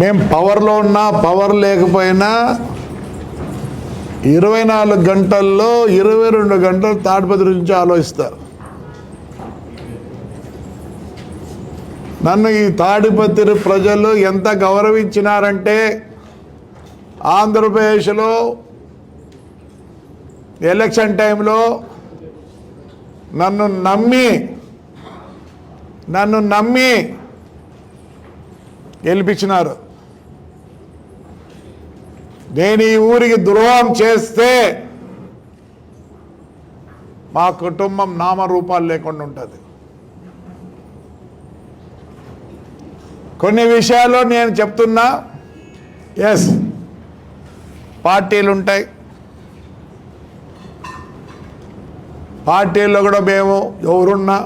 మేము పవర్లో ఉన్నా పవర్ లేకపోయినా ఇరవై నాలుగు గంటల్లో ఇరవై రెండు గంటలు తాడిపత్రి నుంచి ఆలోచిస్తారు నన్ను ఈ తాడిపత్రి ప్రజలు ఎంత గౌరవించినారంటే ఆంధ్రప్రదేశ్లో ఎలక్షన్ టైంలో నన్ను నమ్మి నన్ను నమ్మి గెలిపించినారు. నేను ఈ ఊరికి ద్రోహం చేస్తే మా కుటుంబం నామరూపాలు లేకుండా ఉంటుంది. కొన్ని విషయాల్లో నేను చెప్తున్నా ఎస్ పార్టీలు ఉంటాయి పార్టీల్లో కూడా మేము ఎవరున్నా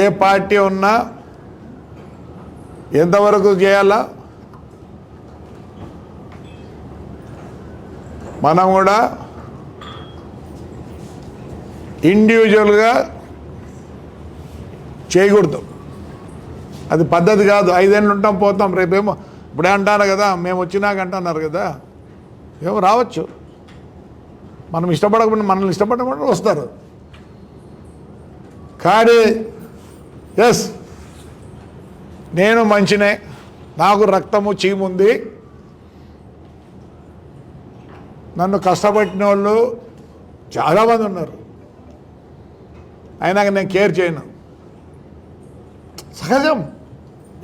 ఏ పార్టీ ఉన్నా ఎంతవరకు చేయాలా మనం కూడా ఇండివిజువల్గా చేయకూడదు. అది పద్ధతి కాదు. ఐదేళ్ళు ఉంటాం పోతాం రేపేమో ఇప్పుడే అంటారు కదా మేము వచ్చినాక అంటున్నారు కదా. ఏమో రావచ్చు. మనం ఇష్టపడకుండా మనల్ని ఇష్టపడకుండా వస్తారు. కానీ ఎస్ నేను మంచినే. నాకు రక్తము చీముంది నన్ను కష్టపడిన వాళ్ళు చాలామంది ఉన్నారు. అయినాక నేను కేర్ చేయను. సహజం.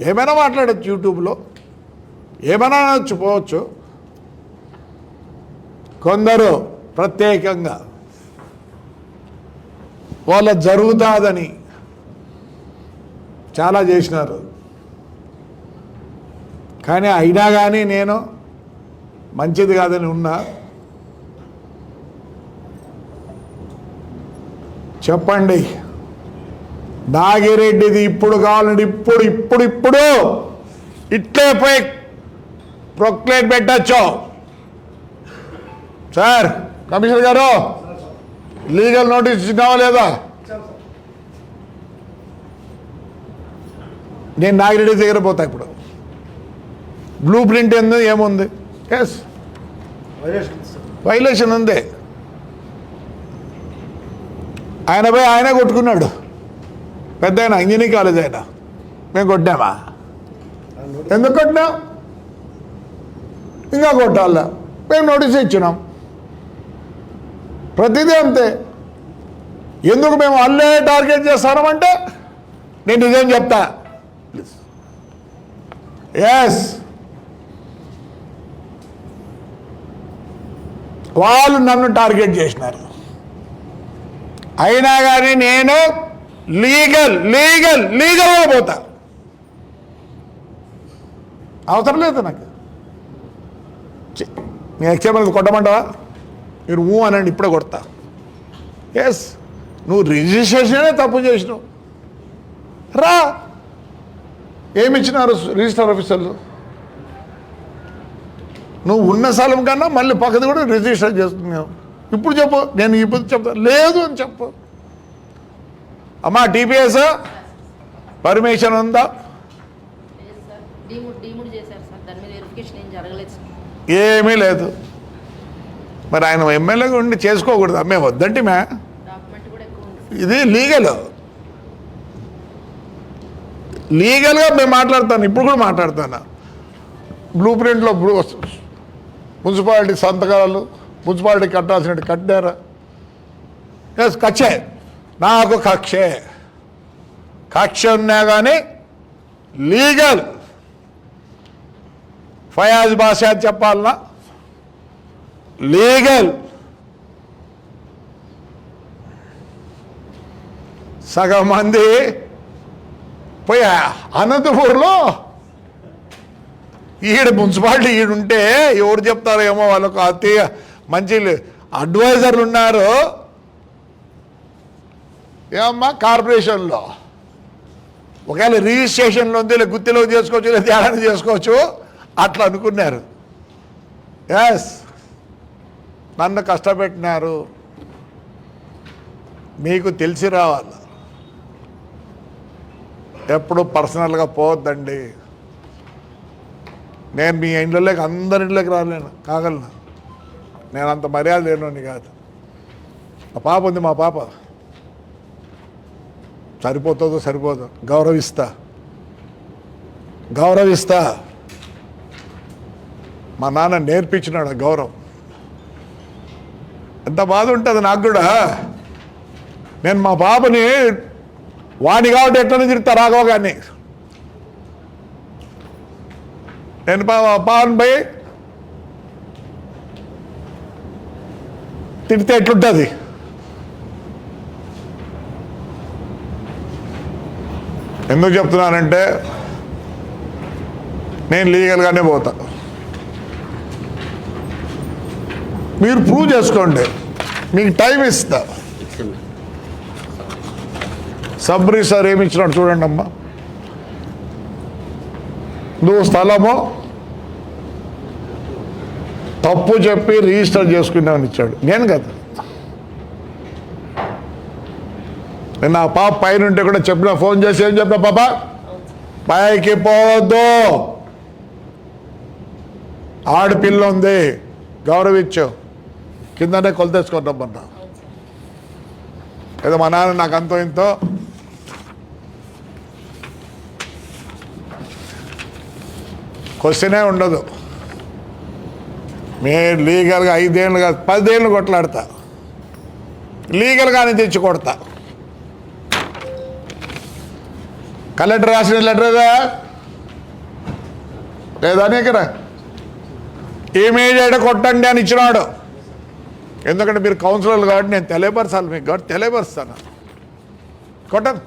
ఏమైనా మాట్లాడచ్చు యూట్యూబ్లో. ఏమైనా అనొచ్చు పోవచ్చు. కొందరు ప్రత్యేకంగా వాళ్ళ జరుగుతాదని చాలా చేసినారు. కానీ అయినా కానీ నేను మంచిది కాదని ఉన్నా. చెప్పండి. నాగిరెడ్డిది ఇప్పుడు కావాలంటే ఇప్పుడు ఇప్పుడు ఇప్పుడు. ఇట్లే పోయి ప్రొక్లేట్ పెట్టచ్చు. సార్ కమిషనర్ గారు లీగల్ నోటీస్ ఇచ్చినావా లేదా? నేను నాగిరెడ్డి దగ్గర పోతా ఇప్పుడు. బ్లూ ప్రింట్ ఏంది ఏముంది? ఎస్ వైలేషన్ ఉంది. ఆయన పోయి ఆయనే కొట్టుకున్నాడు. పెద్ద ఆయన ఇంజనీరింగ్ కాలేజ్ ఆయన. మేము కొట్టామా ఎందుకు కొట్టినాం? ఇంకా కొట్టాల? మేము నోటీస్ ఇచ్చినాం. ప్రతిదీ అంతే. ఎందుకు మేము అల్లే టార్గెట్ చేస్తామంటే నేను నిజం చెప్తా. ఎస్ వాళ్ళు నన్ను టార్గెట్ చేసినారు. అయినా కానీ నేను లీగల్ లీగల్ లీగల్ పోతా. అవసరం లేదు నాకు. నేను మీ కొట్టమంటావా? మీరు ఊ అనండి ఇప్పుడే కొడతా. ఎస్ నువ్వు రిజిస్ట్రేషనే తప్పు చేసినావు. రా. ఏమి ఇచ్చినారు రిజిస్టర్ ఆఫీసర్లు నువ్వు ఉన్న స్థలం కన్నా మళ్ళీ పక్కది కూడా రిజిస్టర్ చేస్తున్నావు. ఇప్పుడు చెప్పు నేను ఇప్పుడు చెప్తాను లేదు అని చెప్పు. అమ్మా టీపీఎస్ పర్మిషన్ ఉందా? ఏమీ లేదు. మరి ఆయన ఎమ్మెల్యేగా ఉండి చేసుకోకూడదు. మేము వద్దంటే మే. ఇది లీగల్. లీగల్గా మేము మాట్లాడతాను. ఇప్పుడు కూడా మాట్లాడతాను. బ్లూ ప్రింట్లో మున్సిపాలిటీ సంతకాలు మున్సిపాలిటీ కట్టాల్సినట్టు కట్టారు ఎస్ కక్షే. నాకు కక్షే. కక్ష ఉన్నా కానీ లీగల్. ఫయాజ్ భాష చెప్పాలన్నా లీగల్. సగం మంది పోయి అనంతపూర్లో ఈడ మున్సిపాలిటీ ఈడుంటే ఎవరు చెప్తారేమో వాళ్ళకు అతి మంచి అడ్వైజర్లు ఉన్నారు ఏమమ్మా కార్పొరేషన్లో ఒకవేళ రిజిస్ట్రేషన్లో ఉంది లేదా గుత్తిలో చేసుకోవచ్చు లేదా తేడాన్ని చేసుకోవచ్చు అట్లా అనుకున్నారు. ఎస్ నన్ను కష్టపెట్టినారు. మీకు తెలిసి రావాలి. ఎప్పుడు పర్సనల్గా పోవద్దండి. నేను మీ ఇంట్లోకి అందరి ఇంట్లోకి రాలేను కాగలను. నేను అంత మర్యాద లేనోని కాదు. మా పాప ఉంది మా పాప. సరిపోతుందో సరిపోదు గౌరవిస్తా. గౌరవిస్తా. మా నాన్న నేర్పించినాడు గౌరవం. ఎంత బాధ ఉంటుంది నాకు కూడా. నేను మా పాపని వాణి కాబట్టి ఎట్లా తిరుగుతా రాఘవ గారిని? నేను పా- పావన్ భయ్ తిడితే ఎట్లుంటుంది? ఎందుకు చెప్తున్నానంటే నేను లీగల్గానే పోతా. మీరు ప్రూవ్ చేసుకోండి. మీకు టైం ఇస్తా. సబ్రీ సార్ ఏమి ఇచ్చినాడు చూడండి అమ్మా నువ్వు స్థలము తప్పు చెప్పి రిజిస్టర్ చేసుకున్నామని ఇచ్చాడు. నేను కదా. నేను ఆ పాప పైన ఉంటే కూడా చెప్పిన ఫోన్ చేసి ఏం చెప్పిన పాప? పైకి పోవద్దు. ఆడపిల్ల ఉంది గౌరవించు. కిందనే కొలతేసుకొని రమ్మన్నా ఏదో మా నాన్న నాకు అంతో ఇంతో. క్వశ్చనే ఉండదు. మీరు లీగల్గా ఐదేళ్ళు కాదు పదేళ్ళు కొట్లాడతా లీగల్గానే తెచ్చి కొడతా. కలెక్టర్ రాసిన లెటర్ ఏదా? లేదా నీకురా ఇమీడియట్ కొట్టండి అని ఇచ్చినాడు. ఎందుకంటే మీరు కౌన్సిలర్లు కాబట్టి నేను తెలియపరచాలి మీకు కాబట్టి తెలియపరుస్తాను కొట్టను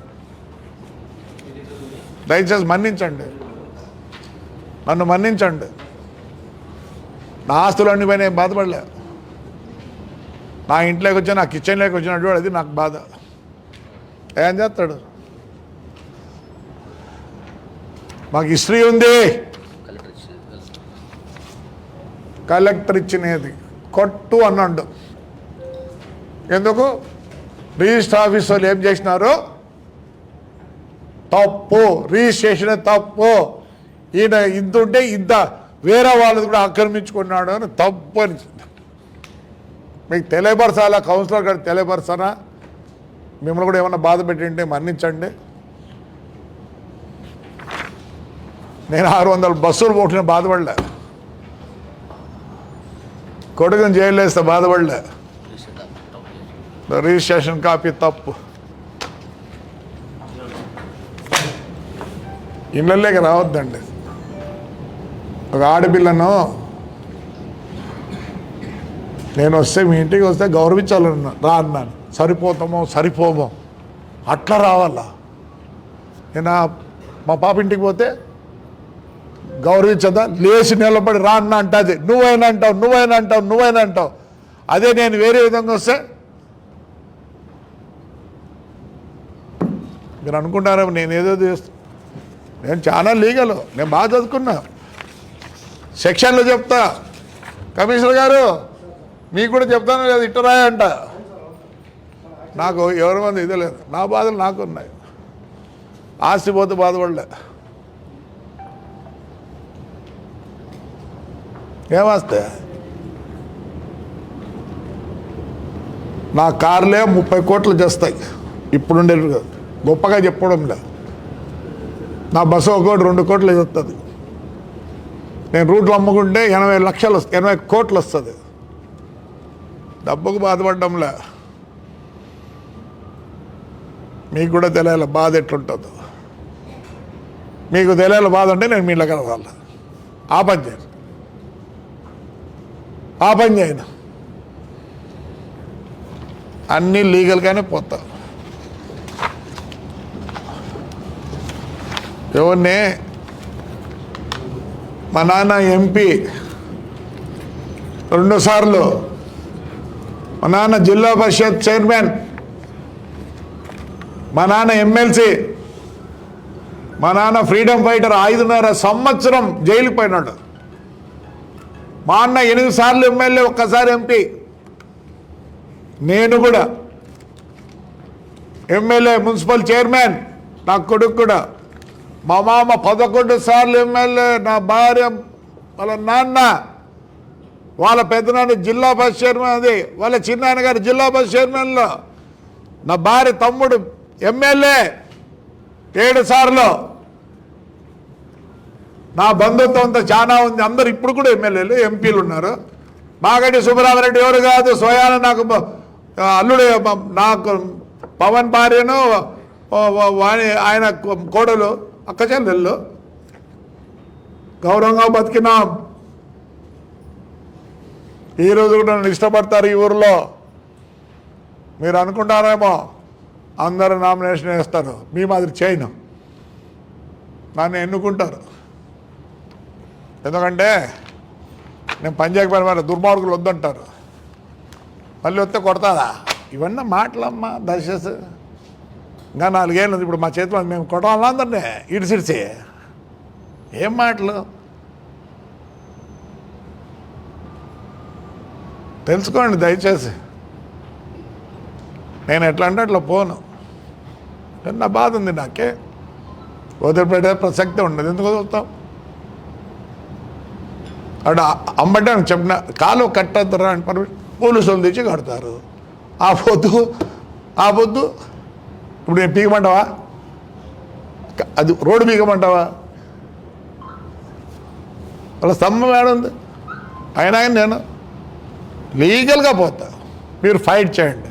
దయచేసి మన్నించండి. నన్ను మన్నించండి. నా ఆస్తులన్నీ పోయి పైన బాధపడలే. నా ఇంట్లోకి వచ్చి నా కిచెన్లోకి వచ్చినట్టు అది నాకు బాధ. ఏం చేస్తాడు? మాకు హిస్టరీ ఉంది. కలెక్టర్ ఇచ్చినది. కొట్టు అన్నాడు. ఎందుకు? రిజిస్టర్ ఆఫీస్ వాళ్ళు ఏం చేసినారు? తప్పు. రిజిస్ట్రేషన్ తప్పు. ఈయన ఇంత ఉంటే ఇంత వేరే వాళ్ళది కూడా ఆక్రమించుకున్నాడు అని తప్పు అని మీకు తెలియపరచాలా? కౌన్సిలర్ గారు తెలియపరచానా మిమ్మల్ని కూడా ఏమన్నా బాధ పెట్టింటే మన్నించండి. నేను ఆరు వందల బస్సులు పోసిన బాధపడలే. కొడుకుని జైలు వేస్తే బాధపడలే. రిజిస్ట్రేషన్ కాపీ తప్పు. ఇళ్ళలోకి రావద్దండి. ఒక ఆడపిల్లను నేను వస్తే మీ ఇంటికి వస్తే గౌరవించాలన్నా రా అన్నాను. సరిపోతామో సరిపోమో. అట్లా రావాలా? నేను మా పాప ఇంటికి పోతే గౌరవించదా? లేచి నిలబడి రా అన్న అంటది నువ్వైనా అంటావు నువ్వైనా అంటావు నువ్వైనా అంటావు. అదే నేను వేరే విధంగా వస్తే మీరు అనుకుంటారేమో నేను ఏదో చేస్తా. నేను చాలా లీగలు నేను బాగా చదువుకున్నా. సెక్షన్లో చెప్తా. కమిషనర్ గారు మీకు కూడా చెప్తాను లేదు ఇట్టరాయ అంట. నాకు ఎవరి మంది ఇది లేదు. నా బాధలు నాకు ఉన్నాయి ఆస్తి పోతే బాధపడలే. ఏమస్తే నా కార్లే ముప్పై కోట్లు చేస్తాయి ఇప్పుడుండే గొప్పగా చెప్పడం లేదు. నా బస్సు ఒకటి రెండు కోట్లు చేస్తుంది నేను రూట్లు అమ్ముకుంటే ఎనభై లక్షలు ఎనభై కోట్లు వస్తుంది. డబ్బుకు బాధపడడంలే. మీకు కూడా తెలియాలి బాధ ఎట్లుంటుందో. మీకు తెలియాలి బాధ అంటే నేను మీ దగ్గర రావాలి ఆ పని చేయను ఆ పని చేయను అన్నీ లీగల్గానే పోతా. ఎవరినే మా నాన్న ఎంపీ రెండోసార్లు. మా నాన్న జిల్లా పరిషత్ చైర్మన్. మా నాన్న ఎమ్మెల్సీ మా నాన్న ఫ్రీడమ్ ఫైటర్ ఐదున్నర సంవత్సరం జైలుకి పోయినాడు. మా అన్న ఎనిమిది సార్లు ఎమ్మెల్యే ఒక్కసారి ఎంపీ నేను కూడా. ఎమ్మెల్యే మున్సిపల్ చైర్మన్ నా కొడుకు కూడా. మా మామ పదకొండు సార్లు ఎమ్మెల్యే నా భార్య వాళ్ళ నాన్న వాళ్ళ పెద్దనాన్న జిల్లా బస్ చైర్మన్ అది వాళ్ళ చిన్నాన్న గారు జిల్లా బస్ చైర్మన్లో నా భార్య తమ్ముడు ఎమ్మెల్యే ఏడు సార్లు. నా బంధుత్వం అంతా చాలా ఉంది. అందరు ఇప్పుడు కూడా ఎమ్మెల్యేలు ఎంపీలు ఉన్నారు. మాగంటి సుబ్బరామరెడ్డి ఎవరు కాదు స్వయాన నాకు అల్లుడే అల్లుడు నాకు పవన్ భార్యను వాణి ఆయన కోడలు. అక్క గౌరవంగా బతికినాం. ఈరోజు కూడా నన్ను ఇష్టపడతారు ఈ ఊరిలో. మీరు అనుకుంటారేమో అందరూ నామినేషన్ వేస్తారు. మీ మాదిరి చేయను. నన్ను ఎన్నుకుంటారు. ఎందుకంటే నేను పంజాబ్ పని దుర్మార్గులు వద్దంటారు. మళ్ళీ వస్తే కొడతారా? ఇవన్నీ మాటలమ్మా దశస్ ఇంకా నాలుగేళ్ళు ఉంది. ఇప్పుడు మా చేతిలో మేము కొట్టాలా అందరినీ ఇడిసిడిసి. ఏం మాటలు? తెలుసుకోండి దయచేసి. నేను ఎట్లా అంటే అట్లా పోను. నా బాధ ఉంది నాకే. వదిలిపెట్టే ప్రసక్తి ఉండదు. ఎందుకు వదులుతాం? అక్కడ అమ్మంటే చెప్పిన కాలు కట్టద్దురా అని పర్మిషన్. పోలీసులు తెచ్చి కడతారు. ఆ పొద్దు ఆ పొద్దు ఇప్పుడు నేను పీకమంటావా? అది రోడ్డు పీకమంటావా? వాళ్ళ స్తంభం ఏడుంది అయినా కానీ నేను లీగల్గా పోతా. మీరు ఫైట్ చేయండి.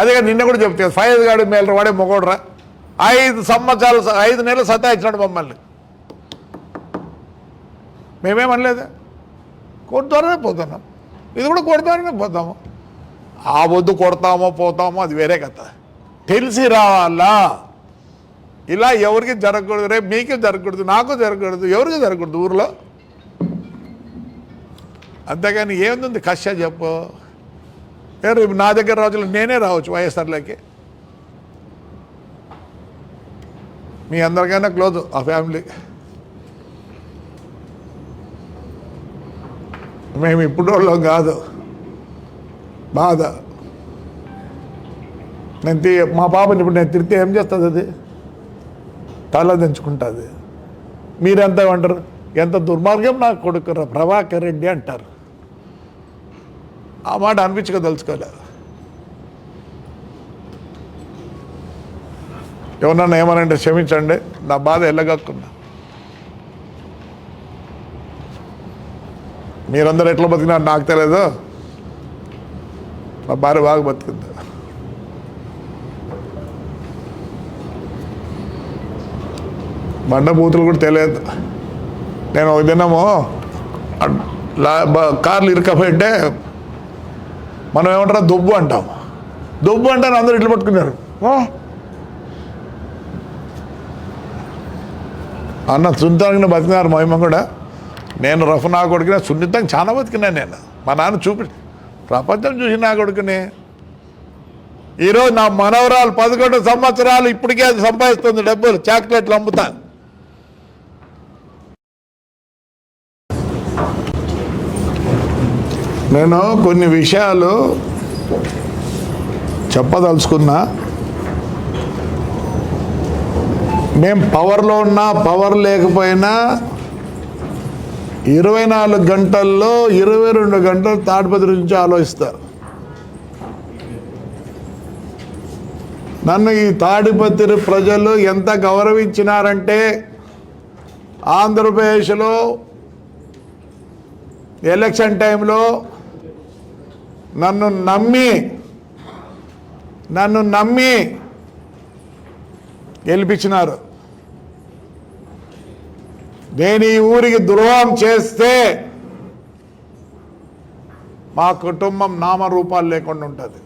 అదే నిన్న కూడా చెప్తే ఫైర్ గాడు మేలు వాడే మొగోడరా. ఐదు సంవత్సరాలు ఐదు నెలలు సతాయించినాడు మమ్మల్ని. మేమేమనలేదు కోర్టు ద్వారానే పోతున్నాం. ఇది కూడా కోర్టు ద్వారానే పోతాము. ఆ వద్దు కొడతామో పోతామో అది వేరే కథ. తెలిసి రావాలా? ఇలా ఎవరికి జరగకూడదు? రేపు మీకే జరగకూడదు నాకు జరగకూడదు ఎవరికి జరగకూడదు ఊర్లో? అంతేగాని ఏముంది? కష్ట చెప్పు. రేపు నా దగ్గర రోజులు నేనే రావచ్చు వైఎస్ఆర్లోకి. మీ అందరికైనా క్లోజ్ ఆ ఫ్యామిలీ. మేము ఇప్పుడు వాళ్ళం కాదు. బాధ. నేను తీ మా పాపని ఇప్పుడు నేను తిరిగితే ఏం చేస్తుంది అది? తల దించుకుంటుంది. మీరెంత అంటారు? ఎంత దుర్మార్గం నా కొడుకు ప్రభాకర్ రెడ్డి అంటారు. ఆ మాట అనిపించక తలుచుకోలేదు ఎవరన్నా ఏమనంటే క్షమించండి నా బాధ ఎల్లగక్కున్నా. మీరందరూ ఎట్లా బతికినారు నాకు తెలియదు మా భార్య బాగా బతికింది. బండబూతులు కూడా తెలియదు. నేను ఒక దినము లా- కార్లు ఇరకపోయింటే మనం ఏమంటారా? దుబ్బు అంటాం. దుబ్బు అంటే అందరూ ఇట్లు పట్టుకున్నారు. "ఓ." అన్న సున్నితంగా బతికినారు మహిమ కూడా. నేను రఫ్ నా కొడుకునే సున్నితంగా చాలా బతికినాను నేను. మా నాన్న చూపి ప్రపంచం చూసి నా కొడుకుని. ఈరోజు నా మనవరాలు పదకొండు సంవత్సరాలు ఇప్పటికే అది సంపాదిస్తుంది డబ్బులు చాక్లెట్లు అమ్ముతాను. నేను కొన్ని విషయాలు చెప్పదలుచుకున్నా. మేం పవర్లో ఉన్నా పవర్ లేకపోయినా ఇరవై నాలుగు గంటల్లో ఇరవై రెండు గంటలు తాడిపత్రి నుంచి ఆలోచిస్తారు. నన్ను ఈ తాడిపత్రి ప్రజలు ఎంత గౌరవించినారంటే ఆంధ్రప్రదేశ్లో ఎలక్షన్ టైంలో నన్ను నమ్మి నన్ను నమ్మి గెలిపించినారు. నేను ఈ ఊరికి ద్రోహం చేస్తే మా కుటుంబం నామరూపాలు లేకుండా ఉంటుంది.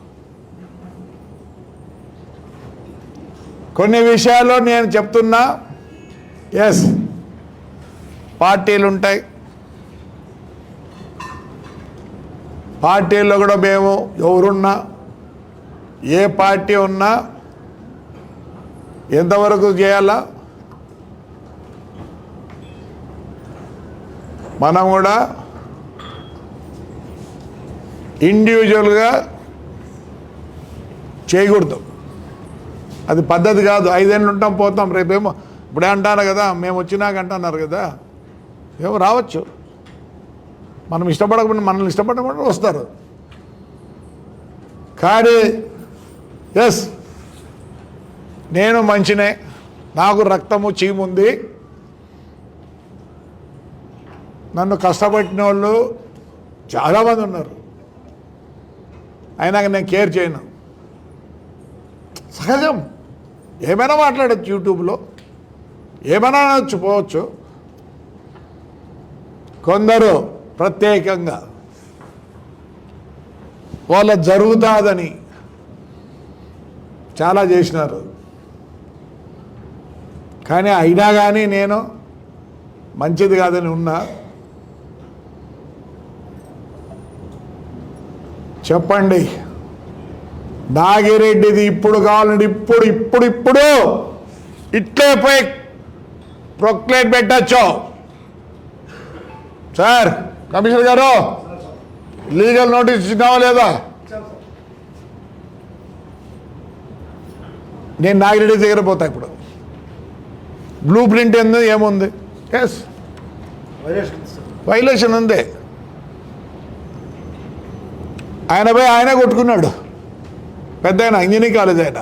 కొన్ని విషయాల్లో నేను చెప్తున్నా ఎస్ పార్టీలు ఉంటాయి పార్టీల్లో కూడా మేము ఎవరున్నా ఏ పార్టీ ఉన్నా ఎంతవరకు చేయాలా? మనం కూడా ఇండివిజువల్గా చేయకూడదు. అది పద్ధతి కాదు. ఐదేళ్ళు ఉంటాం పోతాం రేపేమో ఇప్పుడే అంటాను కదా మేము వచ్చినాక అంటున్నారు కదా. ఏమో రావచ్చు. మనం ఇష్టపడకుండా మనల్ని ఇష్టపడకుండా వస్తారు. కానీ ఎస్ నేను మంచినే నాకు రక్తము చీముంది నన్ను కష్టపెట్టిన వాళ్ళు చాలామంది ఉన్నారు. అయినాక నేను కేర్ చేయను. సహజం. ఏమైనా మాట్లాడచ్చు యూట్యూబ్లో. ఏమైనా చూపవచ్చు పోవచ్చు. కొందరు ప్రత్యేకంగా. వాళ్ళ జరుగుతాదని చాలా చేసినారు. కానీ అయినా కానీ నేను మంచిది కాదని ఉన్నా. చెప్పండి. నాగిరెడ్డిది ఇప్పుడు కావాలండి ఇప్పుడు ఇప్పుడు ఇప్పుడు ఇట్లే పోయి ప్రొక్లేట్ పెట్టచ్చు. సార్ కమిషనర్ గారు లీగల్ నోటీస్ ఇచ్చినావా లేదా? నేను నాగిరెడ్డి దగ్గర పోతా ఇప్పుడు. బ్లూ ప్రింట్ ఏంది ఏముంది? ఎస్ వైలేషన్ ఉంది. ఆయన పోయి ఆయన కొట్టుకున్నాడు. పెద్ద ఆయన ఇంజనీరింగ్ కాలేజ్ ఆయన.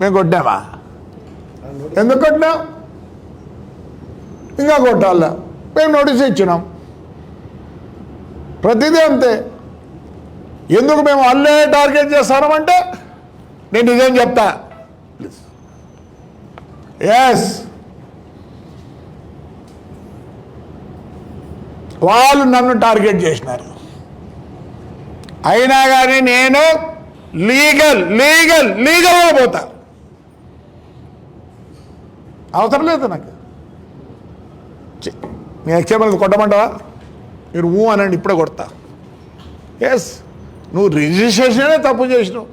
మేము కొట్టామా? ఎందుకు కొట్టినాం? ఇంకా కొట్టాలా? మేము నోటీస్ ఇచ్చినాం. ప్రతిదీ అంతే. ఎందుకు మేము అల్లే టార్గెట్ చేస్తామంటే నేను నిజం చెప్తా. ప్లీజ్ ఎస్ వాళ్ళు నన్ను టార్గెట్ చేసినారు. అయినా కానీ నేను లీగల్ లీగల్ లీగల్ పోతా. అవసరం లేదు నాకు. చి- మీ ఎక్స్ఎంఎల్ కొట్టమంటావా? మీరు ఊ అనండి ఇప్పుడే కొడతా. ఎస్ నువ్వు రిజిస్ట్రేషనే తప్పు చేసినావు.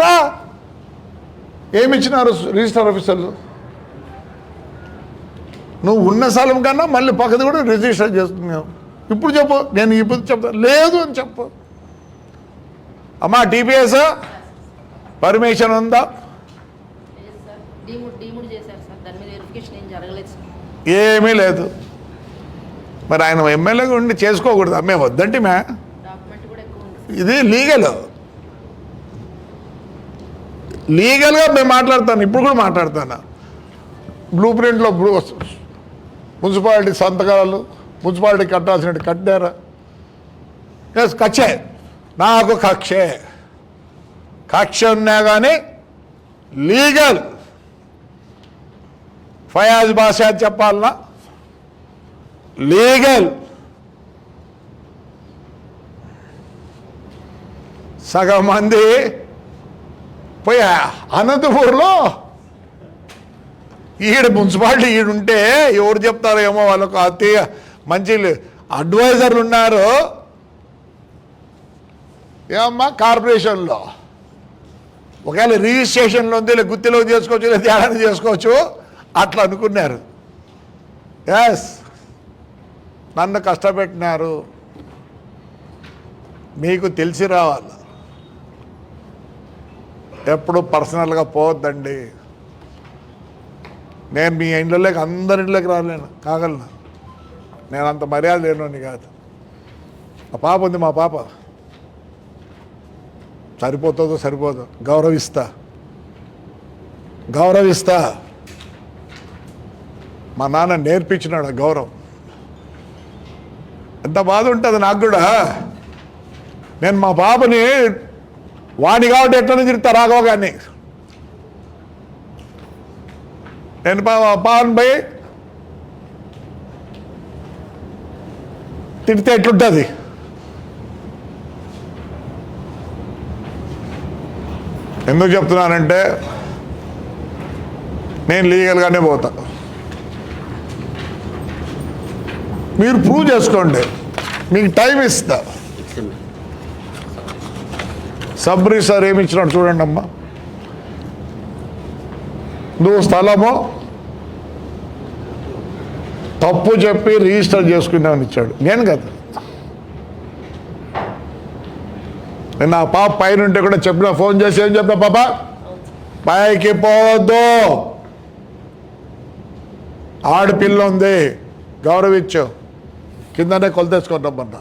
రా. ఏమి ఇచ్చినారు రిజిస్టర్ ఆఫీసర్లు? నువ్వు ఉన్న స్థలం కన్నా మళ్ళీ పక్కది కూడా రిజిస్టర్ చేస్తున్నావు. ఇప్పుడు చెప్పు నేను ఇప్పుడు చెప్తా. లేదు అని చెప్పు. అమ్మా టీపీఎస్ పర్మిషన్ ఉందా? ఏమీ లేదు. మరి ఆయన ఎమ్మెల్యేగా ఉండి చేసుకోకూడదు. మేము వద్దంటే మే డాక్యుమెంట్ కూడా ఎక్కువ ఉంది ఇది లీగల్. లీగల్గా మేము మాట్లాడతాను. ఇప్పుడు కూడా మాట్లాడతాను. బ్లూ ప్రింట్లో బ్లూ మున్సిపాలిటీ సంతకాలు మున్సిపాలిటీ కట్టాల్సినట్టు కట్టారా? ఎస్ కక్షే. నాకు కక్షే. కక్ష ఉన్నా కానీ లీగల్. ఫయాజ్ భాష చెప్పాలన్నా లీగల్ సగం మంది పోయి అనంతపూర్లో ఈడ మున్సిపాలిటీ ఈడుంటే ఎవరు చెప్తారో ఏమో వాళ్ళకు అతి మంచి అడ్వైజర్లు ఉన్నారు. ఏమమ్మా కార్పొరేషన్లో. ఒకవేళ రిజిస్ట్రేషన్లో ఉంది లేదా గుత్తిలో చేసుకోవచ్చు లేదా తేడాన్ని చేసుకోవచ్చు అట్లా అనుకున్నారు. ఎస్ నన్ను కష్టపెట్టినారు. మీకు తెలిసి రావాలి. ఎప్పుడు పర్సనల్గా పోవద్దండి. నేను మీ ఇంట్లోకి అందరి ఇంట్లోకి రాలేను కాగలను. నేను అంత మర్యాద లేనోని కాదు. మా పాప ఉంది మా పాప. సరిపోతుందో సరిపోదు గౌరవిస్తా. గౌరవిస్తా. మా నాన్న నేర్పించినాడు గౌరవం. ఎంత బాధ ఉంటుంది నాకు కూడా. నేను మా పాపని వాణి కాబట్టి ఎట్లా తిరుగుతా రాఘవ గారిని నేను పా- పాన్ పోయి తిడితే ఎట్లుంటుంది? ఎందుకు చెప్తున్నానంటే నేను లీగల్గానే పోతా. మీరు ప్రూవ్ చేసుకోండి. మీకు టైం ఇస్తా. సబ్రీ సార్ ఏమి ఇచ్చినాడు చూడండి అమ్మా. నువ్వు స్థలము. తప్పు చెప్పి రిజిస్టర్ చేసుకున్నామని ఇచ్చాడు. నేను కదా. నేను ఆ పాప పైన ఉంటే కూడా చెప్పిన ఫోన్ చేసి ఏం చెప్పిన పాప? పైకి పోవద్దు. ఆడపిల్ల ఉంది. గౌరవించు. కిందనే కొలతేసుకొని రమ్మన్నా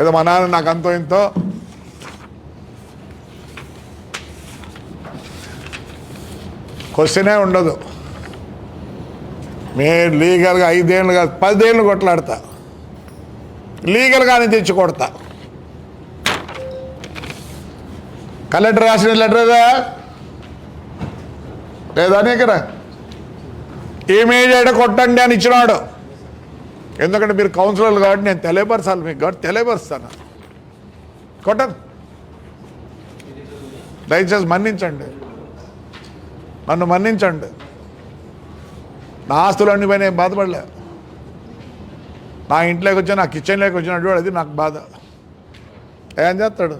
ఏదో మా నాన్న నాకు అంతో ఇంతో. క్వశ్చనే ఉండదు. నేను లీగల్గా ఐదేళ్ళు కాదు పదేళ్ళు కొట్లాడతా. లీగల్గానే తెచ్చి కొడతా. కలెక్టర్ రాసిన లెటర్ ఏదా? లేదా నీకరా ఇమీడియట్ కొట్టండి అని ఇచ్చినాడు. ఎందుకంటే మీరు కౌన్సిలర్లు కాబట్టి నేను తెలియపరచాలి మీకు కాబట్టి తెలియపరుస్తాను కొట్టను. దయచేసి మన్నించండి. నన్ను మన్నించండి. నా ఆస్తులన్నీ పోయి నేను బాధపడలే. నా ఇంట్లోకి వచ్చి నా కిచెన్లోకి వచ్చినట్టు అది నాకు బాధ. ఏం చేస్తాడు?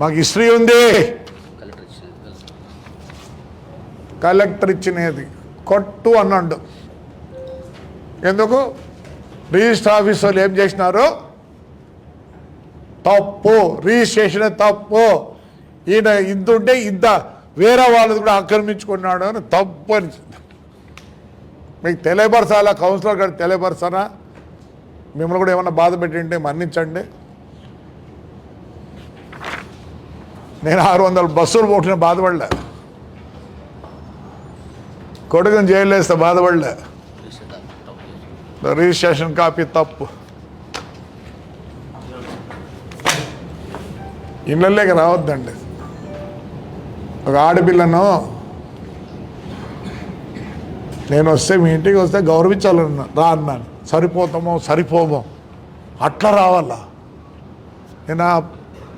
మాకు హిస్టరీ ఉంది. కలెక్టర్ ఇచ్చినది. కొట్టు అన్నాడు. ఎందుకు? రిజిస్టర్ ఆఫీస్ వాళ్ళు ఏం చేసినారు? తప్పు. రిజిస్ట్రేషన్ తప్పు. ఈయన ఇంతుంటే ఇంత వేరే వాళ్ళది కూడా ఆక్రమించుకున్నాడు అని తప్పు అని మీకు తెలియపరచాలా? కౌన్సిలర్ గారు తెలియపరచానా మిమ్మల్ని కూడా ఏమన్నా బాధ పెట్టింటే మన్నించండి. నేను ఆరు వందల బస్సులు పోటున బాధపడలే. కొడుకుని జైలు వేస్తే బాధపడలే. రిజిస్ట్రేషన్ కాపీ తప్పు. ఇళ్ళల్లోకి రావద్దండి. ఒక ఆడపిల్లను నేను వస్తే మీ ఇంటికి వస్తే గౌరవించాలన్నా రా అన్నాను. సరిపోతామో సరిపోమో. అట్లా రావాలా? నేను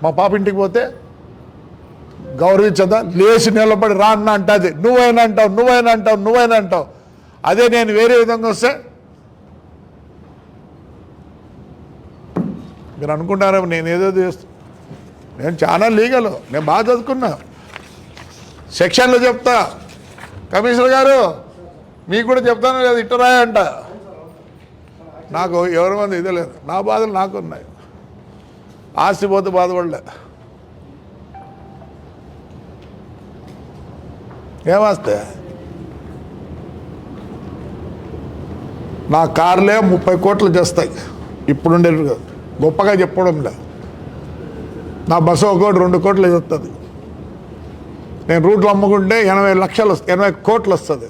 మా పాప ఇంటికి పోతే గౌరవించదా? లేచి నిలబడి రా అన్న అంటది. నువ్వైనా అంటావు నువ్వైనా అంటావు నువ్వైనా అంటావు. అదే నేను వేరే విధంగా వస్తే మీరు అనుకుంటారేమో నేను ఏదో చేస్తా. నేను చాలా లీగల్ నేను బాగా చదువుకున్నా. సెక్షన్లో చెప్తా. కమిషనర్ గారు మీకు కూడా చెప్తాను లేదు ఇట్ట రాయంట. నాకు ఎవరి మంది ఇదే లేదు. నా బాధలు నాకు ఉన్నాయి ఆస్తి పోతే బాధపడలే. ఏమాస్తే నా కార్లే ముప్పై కోట్లు చేస్తాయి. ఇప్పుడుండే గొప్పగా చెప్పడంలే. నా బస్సు ఒక కోటి రెండు కోట్లు వస్తుంది నేను రూట్లు అమ్ముకుంటే ఎనభై లక్షలు వస్తుంది ఎనభై కోట్లు వస్తుంది.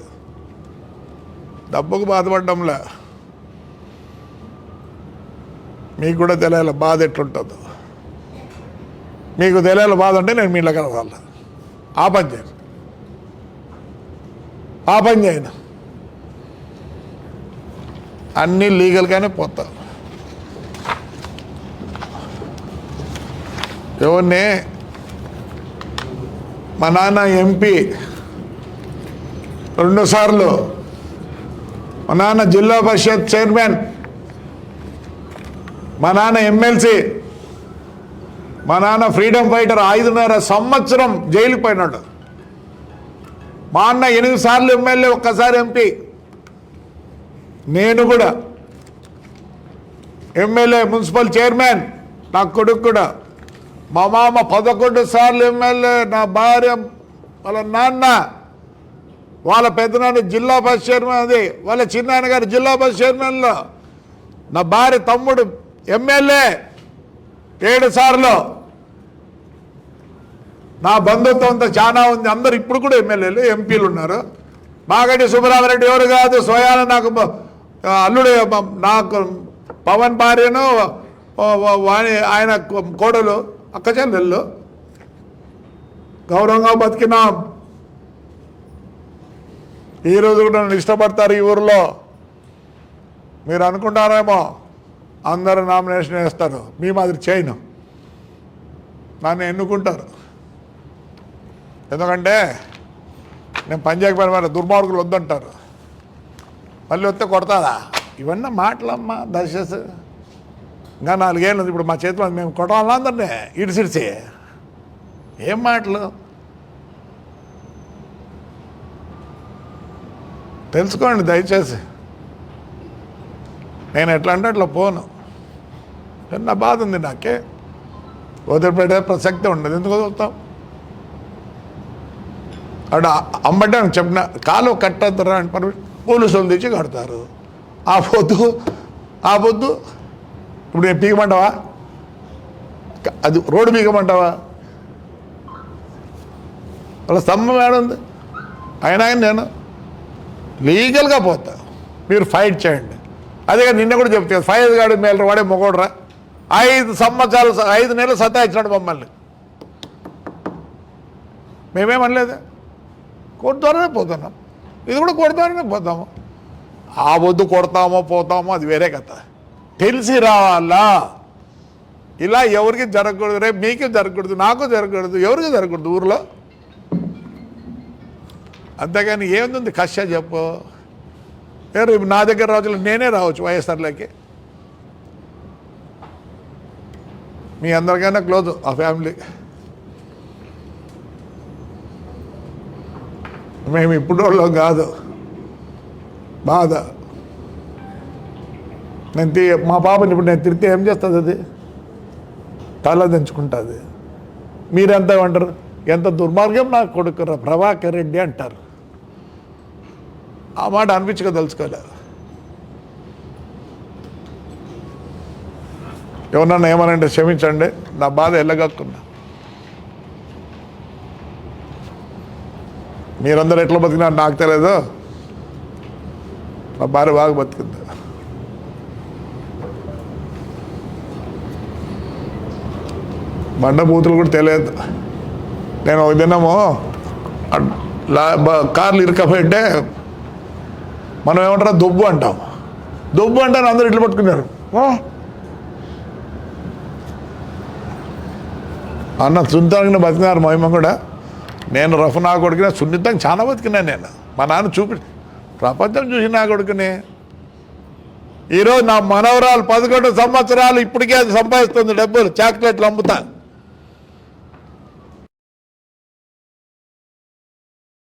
డబ్బుకు బాధపడడంలే. మీకు కూడా తెలియాలి బాధ ఎట్లుంటుందో. మీకు తెలియాలి బాధ అంటే నేను మీ కలవాలి ఆ పని చేయను ఆ పని చేయను అన్నీ లీగల్గానే పోతాను ఎవరిని? మా నాన్న ఎంపీ రెండుసార్లు మా నాన్న జిల్లా పరిషత్ చైర్మన్. మా నాన్న ఎమ్మెల్సీ మా నాన్న ఫ్రీడమ్ ఫైటర్ ఐదున్నర సంవత్సరం జైలుకి పోయినాడు. మా అన్న ఎనిమిది సార్లు ఎమ్మెల్యే ఒక్కసారి ఎంపీ నేను కూడా. ఎమ్మెల్యే మున్సిపల్ చైర్మన్ నా కొడుకు కూడా. మా మామ పదకొండు సార్లు ఎమ్మెల్యే నా భార్య వాళ్ళ నాన్న వాళ్ళ పెద్దనాన్న జిల్లా బస్ చైర్మన్ అది వాళ్ళ చిన్నాయన గారు జిల్లా బస్ చైర్మన్లో. నా భార్య తమ్ముడు ఎమ్మెల్యే ఏడు సార్లు. నా బంధుత్వం అంతా చాలా ఉంది. అందరు ఇప్పుడు కూడా ఎమ్మెల్యేలు ఎంపీలు ఉన్నారు. మాగంటి సుబ్బరామరెడ్డి ఎవరు కాదు స్వయాన నాకు అల్లుడు నాకు పవన్ భార్యను వాణి ఆయన కోడలు. అక్క గౌరవంగా బతికినాం. ఈరోజు కూడా నన్ను ఇష్టపడతారు ఈ ఊరిలో. మీరు అనుకుంటారేమో అందరూ నామినేషన్ వేస్తారు. మీ మాదిరి చేయను. నన్ను ఎన్నుకుంటారు. ఎందుకంటే నేను పంచాయతీ మరి దుర్మార్గులు వద్దంటారు. మళ్ళీ వస్తే కొడతారా? ఇవన్నీ మాటలమ్మా దశ ఇంకా నాలుగేళ్ళు ఉంది. ఇప్పుడు మా చేతిలో మేము కొట్టాలన్నా అందరినీ. ఇడిసిడిసి ఏం మాటలు? తెలుసుకోండి దయచేసి. నేను ఎట్లా అంటే అట్లా పోను. నా బాధ ఉంది నాకే. వదిలిపెట్టే ప్రసక్తి ఉండదు. ఎందుకు వదులుతాం? అక్కడ అమ్మటే చెప్పిన కాలు కట్టద్దురా అని పర్మిషన్. పోలీసులు తెచ్చి కడతారు. ఆ పొద్దు ఆ పొద్దు ఇప్పుడు నేను పీకమంటావా? అది రోడ్డు పీకమంటావా? వాళ్ళ స్తంభం ఏడుంది అయినా నేను లీగల్గా పోతా. మీరు ఫైట్ చేయండి. అదే కానీ నిన్న కూడా చెప్తే ఫైవ్ గాడు మేలరు వాడే మొగోడరా. ఐదు సంవత్సరాలు ఐదు నెలలు సతాయించినాడు మమ్మల్ని. మేమేమనలేదు? కోర్టు ద్వారానే పోతున్నాం. ఇది కూడా కోర్టు ద్వారానే పోతాము. ఆ వద్దు కొడతామో పోతామో అది వేరే కథ. తెలిసి రావాలా? ఇలా ఎవరికి జరగకూడదు? రేపు మీకే జరగకూడదు నాకు జరగకూడదు ఎవరికి జరగకూడదు ఊర్లో? అంతేగాని ఏముంది? కష్ట చెప్పు. రేపు నా దగ్గర రావచ్చు నేనే రావచ్చు వైఎస్ఆర్లోకి. మీ అందరికైనా క్లోజ్ ఆ ఫ్యామిలీ. మేము ఇప్పుడు వాళ్ళం కాదు. బాధ. నేను తీ మా పాపని ఇప్పుడు నేను తిరిగితే ఏం చేస్తుంది అది? తల దంచుకుంటుంది. మీరెంత అంటారు ఎంత దుర్మార్గం నా కొడుకురా ప్రభాకర్ రెడ్డి అంటారు. ఆ మాట అనిపించక తెలుసుకోలేదు ఎవరన్నా ఏమనంటే క్షమించండి నా బాధ ఎల్లగక్కున్నా. మీరందరూ ఎట్లా బతికినారు నాకు తెలియదు నా భార్య బాగా బతికింది. బండబూతులు కూడా తెలియదు. నేను ఒక దినము లా- కార్లు ఇరకపోయింటే మనం ఏమంటారా దొబ్బు అంటాం. దుబ్బు అంటాను అందరూ ఇట్లు పట్టుకున్నారు. ఓ! అన్న సున్నితంగా బతికినారు మహిమ కూడా. నేను రఫ్ నా కొడుకునే సున్నితంగా చాలా బతికినా నేను. మా నాన్న చూపి ప్రపంచం చూసి నా కొడుకుని. ఈరోజు నా మనవరాలు పదకొండు సంవత్సరాలు ఇప్పటికే అది సంపాదిస్తుంది డబ్బులు చాక్లెట్లు అమ్ముతా.